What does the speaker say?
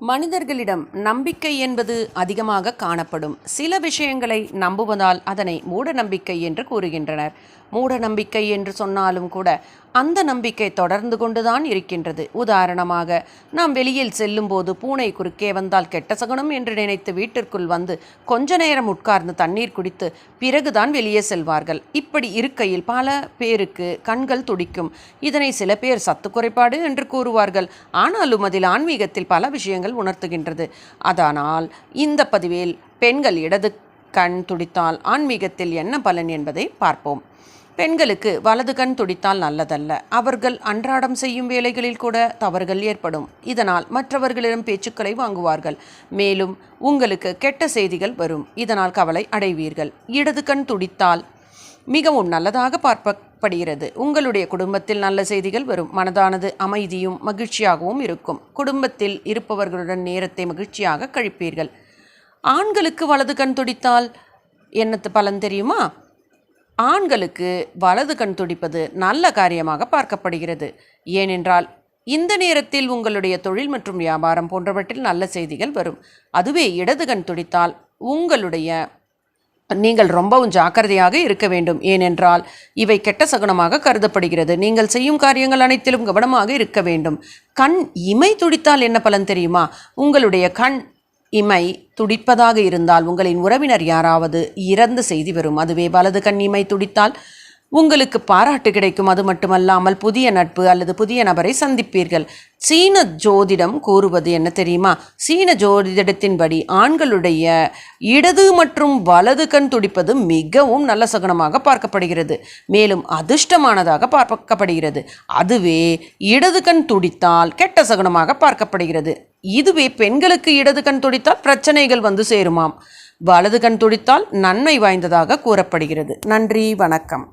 மனிதர்களிடம் நம்பிக்கை என்பது அதிகமாக காணப்படும். சில விஷயங்களை நம்புவதால் அதனை மூட நம்பிக்கை என்று கூறுகின்றனர். மூட நம்பிக்கை என்று சொன்னாலும் கூட அந்த நம்பிக்கை தொடர்ந்து கொண்டுதான் இருக்கின்றது. உதாரணமாக நாம் வெளியில் செல்லும்போது பூனை குறுக்கே வந்தால் கெட்ட சகுனம் என்று நினைத்து வீட்டிற்குள் வந்து கொஞ்ச நேரம் உட்கார்ந்து தண்ணீர் குடித்து பிறகுதான் வெளியே செல்வார்கள். இப்படி இருக்கையில் பல பேருக்கு கண்கள் துடிக்கும். இதனை சில பேர் சத்து குறைபாடு என்று கூறுவார்கள். ஆனாலும் அதில் ஆன்மீகத்தில் பல விஷயங்கள் உணர்த்துகின்றது. அதனால் இந்த பதிவில் பெண்கள் இடது கண் துடித்தால் ஆன்மீகத்தில் என்ன பலன் என்பதை பார்ப்போம். பெண்களுக்கு வலது கண் துடித்தால் நல்லதல்ல. அவர்கள் அன்றாடம் செய்யும் வேலைகளில் கூட தவறுகள் ஏற்படும். இதனால் மற்றவர்களிடம் பேச்சுக்களை வாங்குவார்கள். மேலும் உங்களுக்கு கெட்ட செய்திகள் வரும். இதனால் கவலை அடைவீர்கள். இடது கண் துடித்தால் மிகவும் நல்லதாக படுகிறது. உங்களுடைய குடும்பத்தில் நல்ல செய்திகள் வரும். மனதானது அமைதியும் மகிழ்ச்சியாகவும் இருக்கும். குடும்பத்தில் இருப்பவர்களுடன் நேரத்தை மகிழ்ச்சியாக கழிப்பீர்கள். ஆண்களுக்கு வலது கண் துடித்தால் என்னத்து பலன் தெரியுமா? ஆண்களுக்கு வலது கண் துடிப்பது நல்ல காரியமாக பார்க்கப்படுகிறது. ஏனென்றால் இந்த நேரத்தில் உங்களுடைய தொழில் மற்றும் வியாபாரம் போன்றவற்றில் நல்ல செய்திகள் வரும். அதுவே இடது கண் துடித்தால் உங்களுடைய நீங்கள் ரொம்பவும் ஜாக்கிரதையாக இருக்க வேண்டும். ஏனென்றால் இவை கெட்ட சகுனமாக கருதப்படுகிறது. நீங்கள் செய்யும் காரியங்கள் அனைத்திலும் கவனமாக இருக்க வேண்டும். கண் இமை துடித்தால் என்ன பலன் தெரியுமா? உங்களுடைய கண் இமை துடிப்பதாக இருந்தால் உங்களின் உறவினர் யாராவது இறந்த செய்தி வரும் அதுவே வலது கண் இமை துடித்தால் உங்களுக்கு பாராட்டு கிடைக்கும். அது மட்டுமல்லாமல் புதிய நட்பு அல்லது புதிய நபரை சந்திப்பீர்கள். சீன ஜோதிடம் கூறுவது என்ன தெரியுமா? சீன ஜோதிடத்தின்படி ஆண்களுடைய இடது மற்றும் வலது கண் துடிப்பது மிகவும் நல்ல சகுனமாக பார்க்கப்படுகிறது. மேலும் அதிர்ஷ்டமானதாக பார்க்கப்படுகிறது. அதுவே இடது கண் துடித்தால் கெட்ட சகுனமாக பார்க்கப்படுகிறது. இதுவே பெண்களுக்கு இடது கண் துடித்தால் பிரச்சனைகள் வந்து சேருமாம். வலது கண் துடித்தால் நன்மை வாய்ந்ததாக கூறப்படுகிறது. நன்றி வணக்கம்.